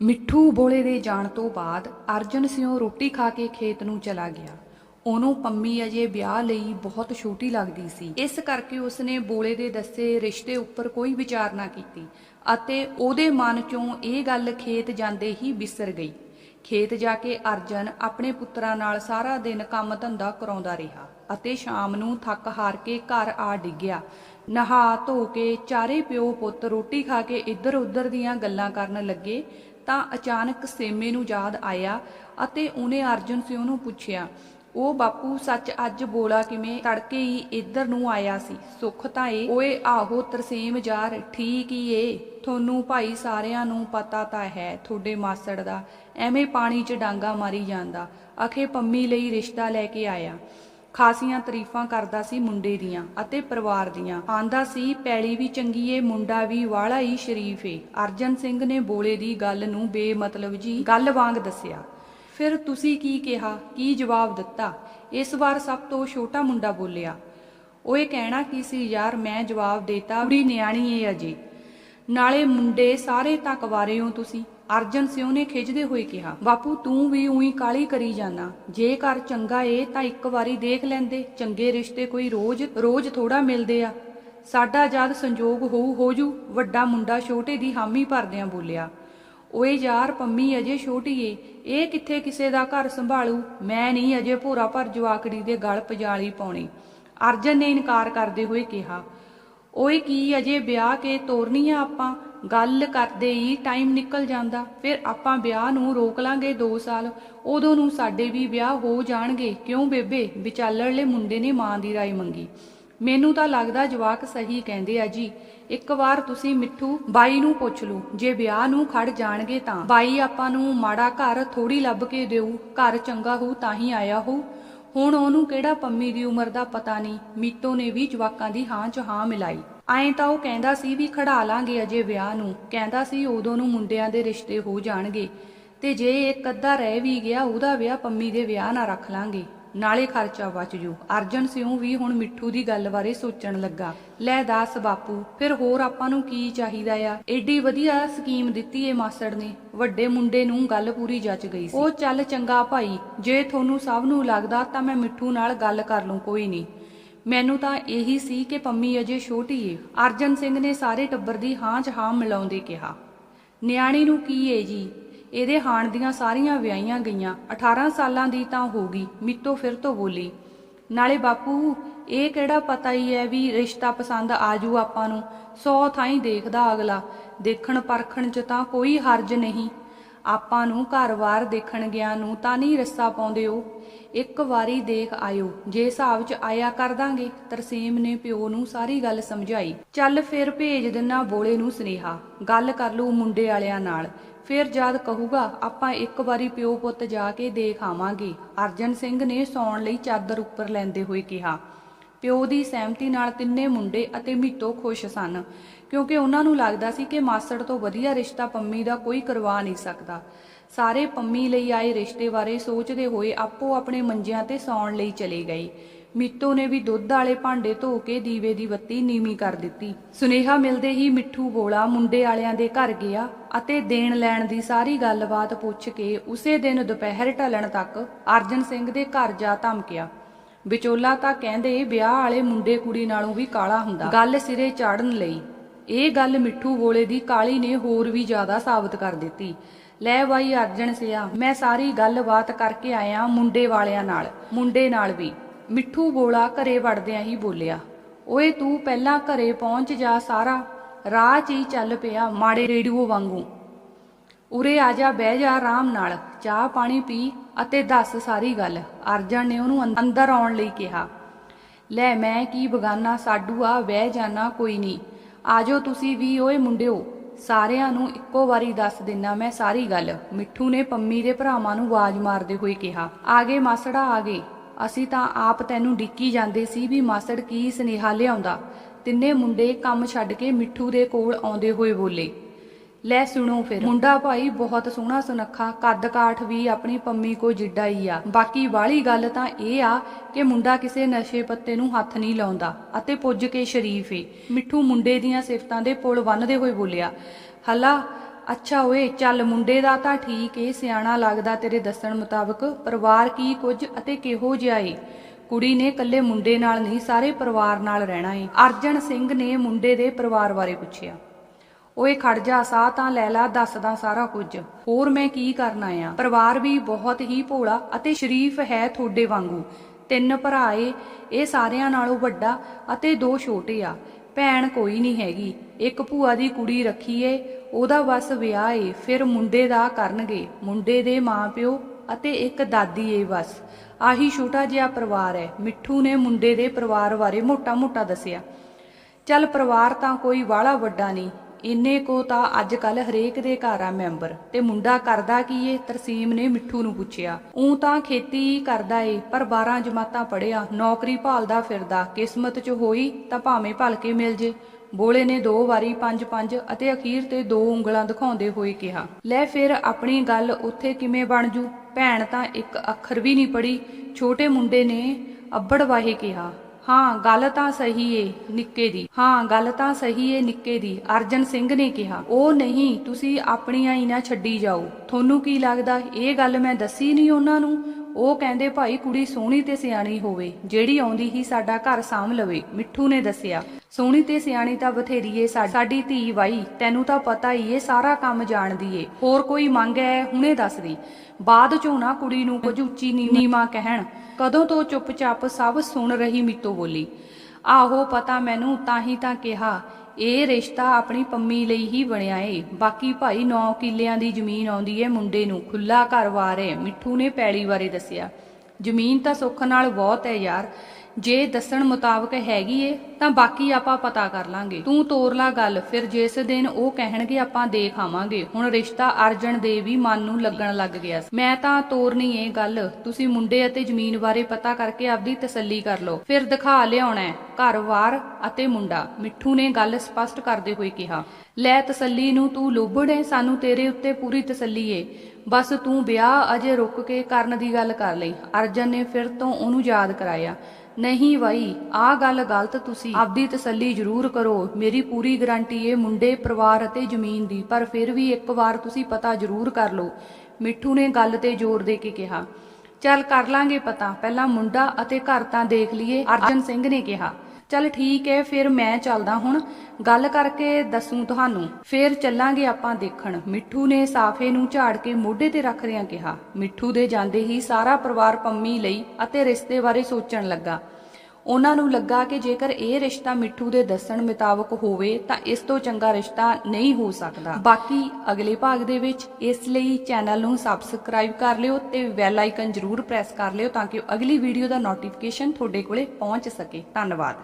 ਮਿੱਠੂ ਬੋਲੇ ਦੇ ਜਾਣ ਤੋਂ ਬਾਅਦ ਅਰਜਨ ਸਿਉ ਰੋਟੀ ਖਾ ਕੇ ਖੇਤ ਨੂੰ ਚਲਾ ਗਿਆ। ਉਹਨੂੰ ਪੰਮੀ ਅਜੇ ਵਿਆਹ ਲਈ ਬਹੁਤ ਛੋਟੀ ਲੱਗਦੀ ਸੀ। ਇਸ ਕਰਕੇ ਉਸਨੇ ਬੋਲੇ ਦੇ ਦੱਸੇ ਰਿਸ਼ਤੇ ਉੱਪਰ ਕੋਈ ਵਿਚਾਰ ਨਾ ਕੀਤੀ ਅਤੇ ਉਹਦੇ ਮਨ ਚੋਂ ਇਹ ਗੱਲ ਖੇਤ ਜਾਂਦੇ ਹੀ ਵਿਸਰ ਗਈ। ਖੇਤ ਜਾ ਕੇ ਅਰਜਨ ਆਪਣੇ ਪੁੱਤਰਾਂ ਨਾਲ ਸਾਰਾ ਦਿਨ ਕੰਮ ਧੰਦਾ ਕਰਾਉਂਦਾ ਰਿਹਾ ਅਤੇ ਸ਼ਾਮ ਨੂੰ ਥੱਕ ਹਾਰ ਕੇ ਘਰ ਆ ਡਿੱਗਿਆ। ਨਹਾ ਧੋ ਕੇ ਚਾਰੇ ਪਿਓ ਪੁੱਤ ਰੋਟੀ ਖਾ ਕੇ ਇੱਧਰ ਉੱਧਰ ਦੀਆਂ ਗੱਲਾਂ ਕਰਨ ਲੱਗੇ ਤਾਂ ਅਚਾਨਕ ਸੇਮੇ ਨੂੰ ਯਾਦ ਆਇਆ ਅਤੇ ਉਹਨੇ ਅਰਜਨ ਸਿੰਘ ਨੂੰ ਪੁੱਛਿਆ, ਉਹ ਬਾਪੂ, ਸੱਚ ਅੱਜ ਬੋਲਾ ਕਿਵੇਂ? ਤੜਕੇ ਹੀ ਇੱਧਰ ਨੂੰ ਆਇਆ ਸੀ। ਸੁੱਖ ਤਾਂ ਏ? ਓਏ, ਆਹੋ, ਤਰਸੇਮ ਯਾਰ, ਠੀਕ ਹੀ ਏ। ਤੁਹਾਨੂੰ ਭਾਈ ਸਾਰਿਆਂ ਨੂੰ ਪਤਾ ਤਾਂ ਹੈ, ਤੁਹਾਡੇ ਮਾਸੜ ਦਾ। ਐਵੇਂ ਪਾਣੀ 'ਚ ਡਾਂਗਾ ਮਾਰੀ ਜਾਂਦਾ। ਅਖੇ ਪੰਮੀ ਲਈ ਰਿਸ਼ਤਾ ਲੈ ਕੇ ਆਇਆ। ਖਾਸੀਆਂ ਤਾਰੀਫਾਂ ਕਰਦਾ ਸੀ ਮੁੰਡੇ ਦੀਆਂ ਅਤੇ ਪਰਿਵਾਰ ਦੀਆਂ। ਆਂਦਾ ਸੀ, ਪੈਲੀ ਵੀ ਚੰਗੀ ਏ, ਮੁੰਡਾ ਵੀ ਵਾਲਾ ਹੀ ਸ਼ਰੀਫ ਏ। ਅਰਜਨ ਸਿੰਘ ਨੇ ਬੋਲੇ ਦੀ ਗੱਲ ਨੂੰ ਬੇਮਤਲਬ ਜੀ ਗੱਲ ਵਾਂਗ ਦੱਸਿਆ। ਫਿਰ ਤੁਸੀਂ ਕੀ ਕਿਹਾ? ਕੀ ਜਵਾਬ ਦਿੱਤਾ? ਇਸ ਵਾਰ ਸਭ ਤੋਂ ਛੋਟਾ ਮੁੰਡਾ ਬੋਲਿਆ। ਉਹ ਇਹ ਕਹਿਣਾ ਕੀ ਸੀ ਯਾਰ? ਮੈਂ ਜਵਾਬ ਦੇਤਾ, ਕੁੜੀ ਨਿਆਣੀ ਏ ਅਜੇ। ਨਾਲੇ ਮੁੰਡੇ ਸਾਰੇ ਤੱਕ ਵਾਰੇ ਹੋ ਤੁਸੀਂ। ਅਰਜਨ ਸਿਉ ਨੇ ਖਿੱਚਦੇ ਹੋਏ ਕਿਹਾ, ਬਾਪੂ, ਤੂੰ ਵੀ ਉਹੀ ਕਾਲੀ ਕਰੀ ਜਾਣਾ ਜੇ ਘਰ ਚੰਗਾ ਏ ਤਾਂ ਇੱਕ ਵਾਰੀ ਦੇਖ ਲੈਂਦੇ, ਚੰਗੇ ਰਿਸ਼ਤੇ ਕੋਈ ਰੋਜ਼ ਰੋਜ਼ ਥੋੜਾ ਮਿਲਦੇ ਆ। ਸਾਡਾ ਜਦ ਸੰਜੋਗ ਹੋਊ ਹੋ ਵੱਡਾ ਮੁੰਡਾ ਛੋਟੇ ਦੀ ਹਾਮੀ ਭਰਦਿਆਂ ਬੋਲਿਆ, ਓਏ ਯਾਰ, ਪੰਮੀ ਅਜੇ ਛੋਟੀ ਏ, ਇਹ ਕਿੱਥੇ ਕਿਸੇ ਦਾ ਘਰ ਸੰਭਾਲੂ? ਮੈਂ ਨਹੀਂ ਅਜੇ ਭੋਰਾ ਭਰ ਜਵਾਕੜੀ ਦੇ ਗਲ ਪਜਾਲੀ ਪਾਉਣੀ। ਅਰਜਨ ਨੇ ਇਨਕਾਰ ਕਰਦੇ ਹੋਏ ਕਿਹਾ, ਓਏ, ਕੀ ਅਜੇ ਵਿਆਹ ਕੇ ਤੋਰਨੀ ਆ ਆਪਾਂ? ਗੱਲ ਕਰਦੇ ਹੀ ਟਾਈਮ ਨਿਕਲ ਜਾਂਦਾ, ਫਿਰ ਆਪਾਂ ਵਿਆਹ ਨੂੰ ਰੋਕ ਲਾਂਗੇ 2 ਸਾਲ। ਉਦੋਂ ਨੂੰ ਸਾਡੇ ਵੀ ਵਿਆਹ ਹੋ ਜਾਣਗੇ। ਕਿਉਂ ਬੇਬੇ? ਵਿਚਾਲੜਲੇ ਮੁੰਡੇ ਨੇ ਮਾਂ ਦੀ ਰਾਏ ਮੰਗੀ। ਮੈਨੂੰ ਤਾਂ ਲੱਗਦਾ ਜਵਾਕ ਸਹੀ ਕਹਿੰਦੇ ਆ ਜੀ। ਇੱਕ ਵਾਰ ਤੁਸੀਂ ਮਿੱਠੂ, ਬਾਈ ਨੂੰ ਪੁੱਛ ਲਓ। ਜੇ ਵਿਆਹ ਨੂੰ ਖੜ ਜਾਣਗੇ ਤਾਂ। ਬਾਈ ਆਪਾਂ ਨੂੰ ਮਾੜਾ ਘਰ ਥੋੜੀ ਲੱਭ ਕੇ ਦੇਊ। ਘਰ ਚੰਗਾ ਹੋਊ ਤਾਂ ਹੀ ਆਇਆ ਹੋਊ। ਹੁਣ ਉਹਨੂੰ ਕਿਹੜਾ ਪੰਮੀ ਦੀ ਉਮਰ ਦਾ ਪਤਾ ਨਹੀਂ। ਮੀਤੋ ਨੇ ਵੀ ਜਵਾਕਾਂ ਦੀ ਹਾਂ ਚ ਹਾਂ ਮਿਲਾਈ। ਐਂ ਤਾਂ ਉਹ ਕਹਿੰਦਾ ਸੀ ਵੀ ਖੜਾ ਲਾਂਗੇ ਅਜੇ ਵਿਆਹ ਨੂੰ। ਕਹਿੰਦਾ ਸੀ ਉਦੋਂ ਨੂੰ ਮੁੰਡਿਆਂ ਦੇ ਰਿਸ਼ਤੇ ਹੋ ਜਾਣਗੇ। ਤੇ ਜੇ ਇੱਕ ਅੱਧਾ ਰਹਿ ਵੀ ਗਿਆ, ਉਹਦਾ ਵਿਆਹ ਪੰਮੀ ਦੇ ਵਿਆਹ ਨਾਲ ਰੱਖ ਲਾਂਗੇ। ਨਾਲੇ ਖਰਚਾ ਬਚ ਜੂ। ਅਰਜਨ ਸਿਉ ਵੀ ਹੁਣ ਮਿੱਠੂ ਦੀ ਗੱਲ ਬਾਰੇ ਸੋਚਣ ਲੱਗਾ। ਲੈ ਦਾਸ ਬਾਪੂ, ਫਿਰ ਹੋਰ ਆਪਾਂ ਨੂੰ ਕੀ ਚਾਹੀਦਾ ਆ? ਏਡੀ ਵਧੀਆ ਸਕੀਮ ਦਿੱਤੀ ਏ ਮਾਸੜ ਨੇ। ਵੱਡੇ ਮੁੰਡੇ ਨੂੰ ਗੱਲ ਪੂਰੀ ਜੱਚ ਗਈ ਸੀ। ਉਹ ਚੱਲ ਚੰਗਾ ਭਾਈ, ਜੇ ਤੁਹਾਨੂੰ ਸਭ ਨੂੰ ਲੱਗਦਾ ਤਾਂ ਮੈਂ ਮਿੱਠੂ ਨਾਲ ਗੱਲ ਕਰ ਲੂੰ ਕੋਈ ਨਹੀਂ। ਮੈਨੂੰ ਤਾਂ ਇਹੀ ਸੀ ਕਿ ਪੰਮੀ ਅਜੇ ਛੋਟੀ ਏ। ਅਰਜਨ ਸਿੰਘ ਨੇ ਸਾਰੇ ਟੱਬਰ ਦੀ ਹਾਂ 'ਚ ਹਾਂ ਮਿਲਾਉਂਦੇ ਕਿਹਾ। ਨਿਆਣੀ ਨੂੰ ਕੀ ਏ ਜੀ? ਇਹਦੇ ਹਾਣ ਦੀਆਂ ਸਾਰੀਆਂ ਵਿਆਹੀਆਂ ਗਈਆਂ। 18 ਸਾਲਾਂ ਦੀ ਤਾਂ ਹੋ ਗਈ। ਮਿੱਤੋ ਫਿਰ ਤੋਂ ਬੋਲੀ। ਨਾਲੇ ਬਾਪੂ, ਇਹ ਕਿਹੜਾ ਪਤਾ ਹੀ ਹੈ ਵੀ ਰਿਸ਼ਤਾ ਪਸੰਦ ਆਜੂ ਆਪਾਂ ਨੂੰ। ਸੌ ਥਾਈਂ ਦੇਖਦਾ ਅਗਲਾ। ਦੇਖਣ ਪਰਖਣ 'ਚ ਤਾਂ ਕੋਈ ਹਰਜ ਨਹੀਂ। ਆਪਾਂ ਨੂੰ ਘਰ-ਬਾਰ ਦੇਖਣ ਗਿਆ ਨੂੰ ਤਾਂ ਨਹੀਂ ਰੱਸਾ ਪਾਉਂਦੇ ਹੋ ਇੱਕ ਵਾਰੀ ਦੇਖ ਆਇਓ, ਜੇ ਹਿਸਾਬ 'ਚ ਆਇਆ ਕਰ ਦਾਂਗੇ, ਤਰਸੀਮ ਨੇ ਪਿਓ ਨੂੰ ਸਾਰੀ ਗੱਲ ਸਮਝਾਈ। ਚੱਲ ਫਿਰ ਭੇਜ ਦਿਨਾ ਬੋਲੇ ਨੂੰ ਸੁਨੇਹਾ, ਗੱਲ ਕਰ ਲੂ ਮੁੰਡੇ ਵਾਲਿਆਂ ਨਾਲ। ਫਿਰ ਜਦ ਕਹੂਗਾ, ਆਪਾਂ ਇੱਕ ਵਾਰੀ ਪਿਓ ਪੁੱਤ ਜਾ ਕੇ ਦੇਖ ਆਵਾਂਗੇ। ਅਰਜਨ ਸਿੰਘ ਨੇ ਸੌਣ ਲਈ ਚਾਦਰ ਉੱਪਰ ਲੈਂਦੇ ਹੋਏ ਕਿਹਾ ਪਿਓ ਦੀ ਸਹਿਮਤੀ ਨਾਲ ਤਿੰਨੇ ਮੁੰਡੇ ਅਤੇ ਮੀਤੋ ਖੁਸ਼ ਸਨ, ਕਿਉਂਕਿ ਉਹਨਾਂ ਨੂੰ ਲੱਗਦਾ ਸੀ ਕਿ ਮਾਸੜ ਤੋਂ ਵਧੀਆ ਰਿਸ਼ਤਾ ਪੰਮੀ ਦਾ ਕੋਈ ਕਰਵਾ ਨਹੀਂ ਸਕਦਾ। ਸਾਰੇ ਪੰਮੀ ਲਈ ਆਏ ਰਿਸ਼ਤੇ ਬਾਰੇ ਸੋਚਦੇ ਹੋਏ ਆਪੋ ਆਪਣੇ ਮੰਜਿਆਂ ਤੇ ਸੌਣ ਲਈ ਚਲੇ ਗਏ। ਮੀਤੋ ਨੇ ਵੀ ਦੁੱਧ ਵਾਲੇ ਭਾਂਡੇ ਧੋ ਕੇ ਦੀਵੇ ਦੀ ਬੱਤੀ ਨੀਵੀਂ ਕਰ ਦਿੱਤੀ। ਸੁਨੇਹਾ ਮਿਲਦੇ ਹੀ ਮਿੱਠੂ ਬੋਲਾ ਮੁੰਡੇ ਵਾਲਿਆਂ ਦੇ ਘਰ ਗਿਆ ਅਤੇ ਦੇਣ ਲੈਣ ਦੀ ਸਾਰੀ ਗੱਲਬਾਤ ਪੁੱਛ ਕੇ ਉਸੇ ਦਿਨ ਦੁਪਹਿਰ ਢਲਣ ਤੱਕ ਅਰਜਨ ਸਿੰਘ ਦੇ ਘਰ ਜਾ ਧਮਕਿਆ। ਵਿਚੋਲਾ ਤਾਂ ਕਹਿੰਦੇ ਵਿਆਹ ਵਾਲੇ ਮੁੰਡੇ ਕੁੜੀ ਨਾਲੋਂ ਵੀ ਕਾਲਾ ਹੁੰਦਾ। ਗੱਲ ਸਿਰੇ ਚਾੜਨ ਲਈ। ਇਹ ਗੱਲ ਮਿੱਠੂ ਬੋਲੇ ਦੀ ਕਾਲੀ ਨੇ ਹੋਰ ਵੀ ਜ਼ਿਆਦਾ ਸਾਬਤ ਕਰ ਦਿੱਤੀ। ਲੈ ਬਾਈ ਅਰਜਨ ਸਿਆ, ਮੈਂ ਸਾਰੀ ਗੱਲਬਾਤ ਕਰਕੇ ਆਇਆ ਮੁੰਡੇ ਵਾਲਿਆਂ ਨਾਲ, ਮੁੰਡੇ ਨਾਲ ਵੀ। ਮਿੱਠੂ ਬੋਲਾ ਘਰੇ ਵੜਦਿਆਂ ਹੀ ਬੋਲਿਆ, ਓਏ ਤੂੰ ਪਹਿਲਾਂ ਘਰੇ ਪਹੁੰਚ ਜਾ ਸਾਰਾ, ਰਾਹ 'ਚ ਹੀ ਚੱਲ ਪਿਆ ਮਾੜੇ ਰੇਡੀਓ ਵਾਂਗੂ। ਉਰੇ ਆ ਜਾ, ਬਹਿ ਜਾ ਆਰਾਮ ਨਾਲ, ਚਾਹ ਪਾਣੀ ਪੀ ਅਤੇ ਦੱਸ ਸਾਰੀ ਗੱਲ। ਅਰਜਨ ਨੇ ਉਹਨੂੰ ਅੰਦਰ ਆਉਣ ਲਈ ਕਿਹਾ। ਲੈ, ਮੈਂ ਕੀ ਬਗਾਨਾ, ਸਾਡੂ ਆ, ਬਹਿ ਜਾਣਾ ਕੋਈ ਨਹੀਂ ਆਜੋ ਤੁਸੀਂ ਵੀ, ਓਏ ਮੁੰਡਿਓ। ਸਾਰਿਆਂ ਨੂੰ ਇੱਕੋ ਵਾਰੀ ਦੱਸ ਦਿੰਨਾ ਮੈਂ ਸਾਰੀ ਗੱਲ। ਮਿੱਠੂ ਨੇ ਪੰਮੀ ਦੇ ਭਰਾਵਾਂ ਨੂੰ ਆਵਾਜ਼ ਮਾਰਦੇ ਹੋਏ ਕਿਹਾ, ਆਗੇ ਮਾਸੜਾ, ਆਗੇ। ਅਸੀਂ ਤਾਂ ਆਪ ਤੈਨੂੰ ਡਿੱਕੀ ਜਾਂਦੇ ਸੀ ਵੀ ਮਾਸੜ ਕੀ ਸਨੇਹਾ ਲਿਆਉਂਦਾ। ਤਿੰਨੇ ਮੁੰਡੇ ਕੰਮ ਛੱਡ ਕੇ ਮਿੱਠੂ ਦੇ ਕੋਲ ਆਉਂਦੇ ਹੋਏ ਬੋਲੇ। ਲੈ ਸੁਣੋ ਫਿਰ। ਮੁੰਡਾ ਭਾਈ ਬਹੁਤ ਸੋਹਣਾ ਸੁਨੱਖਾ, ਕੱਦ ਕਾਠ ਵੀ ਆਪਣੀ ਪੰਮੀ ਕੋ ਜਿੱਡਾ ਹੀ ਆ। ਬਾਕੀ ਵਾਲੀ ਗੱਲ ਤਾਂ ਇਹ ਆ ਕਿ ਮੁੰਡਾ ਕਿਸੇ ਨਸ਼ੇ ਪੱਤੇ ਨੂੰ ਹੱਥ ਨਹੀਂ ਲਾਉਂਦਾ ਅਤੇ ਪੁੱਜ ਕੇ ਸ਼ਰੀਫ ਏ। ਮਿੱਠੂ ਮੁੰਡੇ ਦੀਆਂ ਸਿਫਤਾਂ ਦੇ ਪੁਲ ਬੰਨਦੇ ਹੋਏ ਬੋਲਿਆ, ਹਲਾ, ਅੱਛਾ ਓਏ, ਚੱਲ ਮੁੰਡੇ ਦਾ ਤਾਂ ਠੀਕ ਏ, ਸਿਆਣਾ ਲੱਗਦਾ ਤੇਰੇ ਦੱਸਣ ਮੁਤਾਬਕ। ਪਰਿਵਾਰ ਕੀ ਕੁਝ ਅਤੇ ਕਿਹੋ ਜਿਹਾ ਏ? ਕੁੜੀ ਨੇ ਇਕੱਲੇ ਮੁੰਡੇ ਨਾਲ ਨਹੀਂ, ਸਾਰੇ ਪਰਿਵਾਰ ਨਾਲ ਰਹਿਣਾ ਏ। ਅਰਜਨ ਸਿੰਘ ਨੇ ਮੁੰਡੇ ਦੇ ਪਰਿਵਾਰ ਬਾਰੇ ਪੁੱਛਿਆ। ਓਏ ਖੜ ਜਾ, ਸਾਹ ਤਾਂ ਲੈ ਲਾ, ਦੱਸਦਾ ਸਾਰਾ ਕੁਝ। ਹੋਰ ਮੈਂ ਕੀ ਕਰਨਾ ਆ ਪਰਿਵਾਰ ਵੀ ਬਹੁਤ ਹੀ ਭੋਲਾ ਅਤੇ ਸ਼ਰੀਫ ਹੈ ਤੁਹਾਡੇ ਵਾਂਗੂ। ਤਿੰਨ ਭਰਾ ਏ, ਇਹ ਸਾਰਿਆਂ ਨਾਲੋਂ ਵੱਡਾ ਅਤੇ ਦੋ ਛੋਟੇ ਆ। ਭੈਣ ਕੋਈ ਨਹੀਂ ਹੈਗੀ। ਇੱਕ ਭੂਆ ਦੀ ਕੁੜੀ ਰੱਖੀ ਏ, ਉਹਦਾ ਬਸ ਵਿਆਹ ਏ, ਫਿਰ ਮੁੰਡੇ ਦਾ ਕਰਨਗੇ। ਮੁੰਡੇ ਦੇ ਮਾਪਿਓ ਅਤੇ ਇੱਕ ਦਾਦੀ ਏ ਬਸ। ਆਹੀ ਛੋਟਾ ਜਿਹਾ ਪਰਿਵਾਰ ਹੈ। ਮਿੱਠੂ ਨੇ ਮੁੰਡੇ ਦੇ ਪਰਿਵਾਰ ਬਾਰੇ ਮੋਟਾ-ਮੋਟਾ ਦੱਸਿਆ। ਚੱਲ ਪਰਿਵਾਰ ਤਾਂ ਕੋਈ ਵਾਲਾ ਵੱਡਾ ਨਹੀਂ। ਇੰਨੇ ਕੋ ਤਾਂ ਅੱਜ ਕੱਲ ਹਰੇਕ ਦੇ ਘਰ ਆ ਮੈਂਬਰ। ਤੇ ਮੁੰਡਾ ਕਰਦਾ ਕੀ ਏ? ਤਰਸੀਮ ਨੇ ਮਿੱਠੂ ਨੂੰ ਪੁੱਛਿਆ। ਉਹ ਤਾਂ ਖੇਤੀ ਹੀ ਕਰਦਾ ਏ, ਪਰ 12 ਜਮਾਤਾਂ ਪੜਿਆ ਨੌਕਰੀ ਭਾਲਦਾ ਫਿਰਦਾ। ਕਿਸਮਤ 'ਚ ਹੋਈ ਤਾਂ ਭਾਵੇਂ ਭਲਕੇ ਮਿਲ ਜੇ। ਬੋਲੇ ਨੇ ਦੋ ਵਾਰੀ ਪੰਜ ਪੰਜ ਅਤੇ ਅਖੀਰ ਤੇ ਦੋ ਉਂਗਲਾਂ ਦਿਖਾਉਂਦੇ ਹੋਏ ਕਿਹਾ, ਲੈ ਫਿਰ ਆਪਣੀ ਗੱਲ ਉੱਥੇ ਕਿਵੇਂ ਬਣ ਜੂ? ਭੈਣ ਤਾਂ ਇੱਕ ਅੱਖਰ ਵੀ ਨਹੀਂ ਪੜੀ ਛੋਟੇ ਮੁੰਡੇ ਨੇ ਅੱਬੜ ਵਾਹੇ ਕਿਹਾ ਹਾਂ, ਗੱਲ ਤਾਂ ਸਹੀ ਏ, ਨਿੱਕੇ ਦੀ। ਹਾਂ, ਗੱਲ ਤਾਂ ਸਹੀ ਏ, ਨਿੱਕੇ ਦੀ। ਅਰਜਨ ਸਿੰਘ ਨੇ ਕਿਹਾ, ਉਹ ਨਹੀਂ, ਤੁਸੀਂ ਆਪਣੀਆਂ ਹੀ ਨਾ ਛੱਡੀ ਜਾਓ। ਤੁਹਾਨੂੰ ਕੀ ਲੱਗਦਾ, ਇਹ ਗੱਲ ਮੈਂ ਦੱਸੀ ਨਹੀਂ ਉਹਨਾਂ ਨੂੰ? ਉਹ ਕਹਿੰਦੇ, ਭਾਈ, ਕੁੜੀ ਸੋਹਣੀ ਤੇ ਸਿਆਣੀ ਹੋਵੇ, ਜਿਹੜੀ ਆਉਂਦੀ ਹੀ ਸਾਡਾ ਘਰ ਸਾਂਭ ਲਵੇ। ਮਿੱਠੂ ਨੇ ਦੱਸਿਆ, ਸੋਹਣੀ ਤੇ ਸਿਆਣੀ ਤਾਂ ਬਥੇਰੀ ਏ ਸਾਡੀ ਧੀ ਵਾਈ, ਤੈਨੂੰ ਤਾਂ ਪਤਾ ਹੀ ਏ, ਸਾਰਾ ਕੰਮ ਜਾਣਦੀ ਏ। ਹੋਰ ਕੋਈ ਮੰਗ ਹੈ, ਹੁਣੇ ਦੱਸ ਦੀ। ਬਾਅਦ ਚੋਂ ਨਾ ਕੁੜੀ ਨੂੰ ਕੁਝ ਉੱਚੀ ਨੀ- ਨੀਵਾਂ ਕਹਿਣ। ਕਦੋਂ ਤੋਂ ਚੁੱਪਚਾਪ ਸਭ ਸੁਣ ਰਹੀ ਮੀਤੋ ਬੋਲੀ, ਆਹੋ, ਪਤਾ ਮੈਨੂੰ ਤਾਂ ਹੀ ਤਾਂ ਕਿਹਾ, ਇਹ ਰਿਸ਼ਤਾ ਆਪਣੀ ਪੰਮੀ ਲਈ ਹੀ ਬਣਿਆ ਏ। ਬਾਕੀ ਭਾਈ 9 ਕਿੱਲਿਆਂ ਦੀ ਜ਼ਮੀਨ ਆਉਂਦੀ ਏ ਮੁੰਡੇ ਨੂੰ ਖੁੱਲਾ ਘਰ-ਬਾਰ ਏ। ਮਿੱਠੂ ਨੇ ਪੈਲੀ ਬਾਰੇ ਦੱਸਿਆ, ਜ਼ਮੀਨ ਤਾਂ ਸੁੱਖ ਨਾਲ ਬਹੁਤ ਹੈ ਯਾਰ ਜੇ ਦੱਸਣ ਮੁਤਾਬਕ ਹੈਗੀ ਏ, ਤਾਂ ਬਾਕੀ ਆਪਾਂ ਪਤਾ ਕਰ ਲਾਂਗੇ। ਤੂੰ ਤੋਰ ਲਾ ਗੱਲ, ਫਿਰ ਜਿਸ ਦਿਨ ਉਹ ਕਹਿਣਗੇ ਆਪਾਂ ਦੇਖ ਆਵਾਂਗੇ। ਹੁਣ ਰਿਸ਼ਤਾ ਅਰਜਨ ਦੇ ਵੀ ਮਨ ਨੂੰ ਲੱਗਣ ਲੱਗ ਗਿਆ ਮੈਂ ਤਾਂ ਤੋਰਨੀ ਏ ਗੱਲ, ਤੁਸੀਂ ਮੁੰਡੇ ਅਤੇ ਜ਼ਮੀਨ ਬਾਰੇ ਪਤਾ ਕਰਕੇ ਆਪਦੀ ਤਸੱਲੀ ਕਰ ਲਓ। ਫਿਰ ਦਿਖਾ ਲਿਆਉਣਾ ਹੈ ਘਰ-ਵਾਰ ਅਤੇ ਮੁੰਡਾ। ਮਿੱਠੂ ਨੇ ਗੱਲ ਸਪਸ਼ਟ ਕਰਦੇ ਹੋਏ ਕਿਹਾ, ਲੈ ਤਸੱਲੀ ਨੂੰ ਤੂੰ ਲੋਭੜੇ ਸਾਨੂੰ ਤੇਰੇ ਉੱਤੇ ਪੂਰੀ ਤਸੱਲੀ ਏ। ਬਸ ਤੂੰ ਵਿਆਹ ਅਜੇ ਰੁਕ ਕੇ ਕਰਨ ਦੀ ਗੱਲ ਕਰ ਲਈ। ਅਰਜਨ ਨੇ ਫਿਰ ਤੋਂ ਉਹਨੂੰ ਯਾਦ ਕਰਾਇਆ। ਨਹੀਂ ਬਾਈ, ਆਹ ਗੱਲ ਗਲਤ ਤੁਸੀਂ। ਆਪਦੀ ਤਸੱਲੀ ਜ਼ਰੂਰ ਕਰੋ। ਮੇਰੀ ਪੂਰੀ ਗਾਰੰਟੀ ਏ ਮੁੰਡੇ, ਪਰਿਵਾਰ ਅਤੇ ਜ਼ਮੀਨ ਦੀ, ਪਰ ਫਿਰ ਵੀ ਇੱਕ ਵਾਰ ਤੁਸੀਂ ਪਤਾ ਜ਼ਰੂਰ ਕਰ ਲਓ। ਮਿੱਠੂ ਨੇ ਗੱਲ ਤੇ ਜ਼ੋਰ ਦੇ ਕੇ ਕਿਹਾ। ਚੱਲ ਕਰ ਲਾਂਗੇ ਪਤਾ। ਪਹਿਲਾਂ ਮੁੰਡਾ ਅਤੇ ਘਰ ਤਾਂ ਦੇਖ ਲਈਏ, ਅਰਜਨ ਸਿੰਘ ਨੇ ਕਿਹਾ। ਚੱਲ ਠੀਕ ਹੈ ਫਿਰ ਮੈਂ ਚੱਲਦਾ ਹੁਣ। ਗੱਲ ਕਰਕੇ ਦੱਸੂ ਤੁਹਾਨੂੰ। ਫਿਰ ਚੱਲਾਂਗੇ ਆਪਾਂ ਦੇਖਣ। ਮਿੱਠੂ ਨੇ ਸਾਫੇ ਨੂੰ ਝਾੜ ਕੇ ਮੋਢੇ ਤੇ ਰੱਖਦਿਆਂ ਕਿਹਾ। ਮਿੱਠੂ ਦੇ ਜਾਂਦੇ ਹੀ ਸਾਰਾ ਪਰਿਵਾਰ ਪੰਮੀ ਲਈ ਅਤੇ ਰਿਸ਼ਤੇ ਬਾਰੇ ਸੋਚਣ ਲੱਗਾ। ਉਹਨਾਂ ਨੂੰ ਲੱਗਾ ਕਿ ਜੇਕਰ ਇਹ ਰਿਸ਼ਤਾ ਮਿੱਠੂ ਦੇ ਦੱਸਣ ਮੁਤਾਬਕ ਹੋਵੇ ਤਾਂ ਇਸ ਤੋਂ ਚੰਗਾ ਰਿਸ਼ਤਾ ਨਹੀਂ ਹੋ ਸਕਦਾ। ਬਾਕੀ ਅਗਲੇ ਭਾਗ ਦੇ ਵਿੱਚ ਇਸ ਲਈ ਚੈਨਲ ਨੂੰ ਸਬਸਕ੍ਰਾਈਬ ਕਰ ਲਿਓ ਤੇ ਬੈਲ ਆਈਕਨ ਜ਼ਰੂਰ ਪ੍ਰੈਸ ਕਰ ਲਿਓ ਤਾਂ ਕਿ ਅਗਲੀ ਵੀਡੀਓ ਦਾ ਨੋਟੀਫਿਕੇਸ਼ਨ ਤੁਹਾਡੇ ਕੋਲੇ ਪਹੁੰਚ ਸਕੇ। ਧੰਨਵਾਦ।